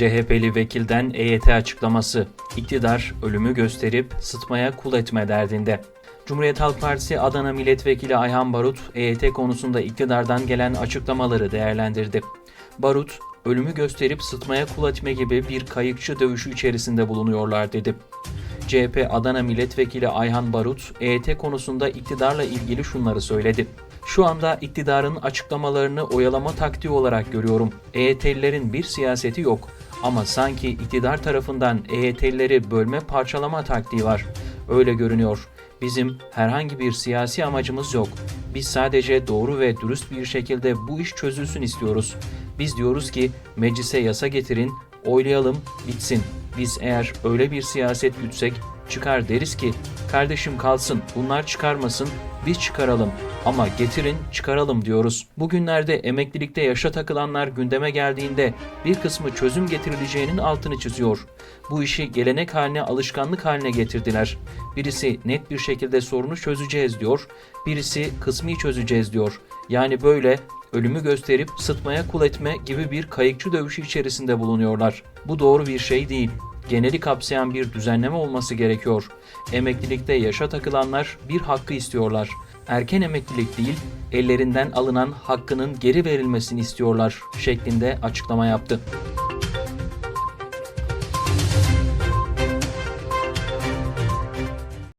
CHP'li vekilden EYT açıklaması. İktidar ölümü gösterip sıtmaya kul etme derdinde. Cumhuriyet Halk Partisi Adana Milletvekili Ayhan Barut, EYT konusunda iktidardan gelen açıklamaları değerlendirdi. Barut, ölümü gösterip sıtmaya kul etme gibi bir kayıkçı dövüşü içerisinde bulunuyorlar dedi. CHP Adana Milletvekili Ayhan Barut, EYT konusunda iktidarla ilgili şunları söyledi. Şu anda iktidarın açıklamalarını oyalama taktiği olarak görüyorum. EYT'lilerin bir siyaseti yok ama sanki iktidar tarafından EYT'lileri bölme parçalama taktiği var. Öyle görünüyor. Bizim herhangi bir siyasi amacımız yok. Biz sadece doğru ve dürüst bir şekilde bu iş çözülsün istiyoruz. Biz diyoruz ki meclise yasa getirin, oylayalım, bitsin. Biz eğer öyle bir siyaset gütsek çıkar deriz ki kardeşim kalsın bunlar çıkarmasın biz çıkaralım ama getirin çıkaralım diyoruz. Bugünlerde emeklilikte yaşa takılanlar gündeme geldiğinde bir kısmı çözüm getirileceğinin altını çiziyor. Bu işi gelenek haline alışkanlık haline getirdiler. Birisi net bir şekilde sorunu çözeceğiz diyor, birisi kısmi çözeceğiz diyor. Yani böyle ölümü gösterip sıtmaya kul etme gibi bir kayıkçı dövüşü içerisinde bulunuyorlar. Bu doğru bir şey değil. Geneli kapsayan bir düzenleme olması gerekiyor. Emeklilikte yaşa takılanlar bir hakkı istiyorlar. Erken emeklilik değil, ellerinden alınan hakkının geri verilmesini istiyorlar şeklinde açıklama yaptı.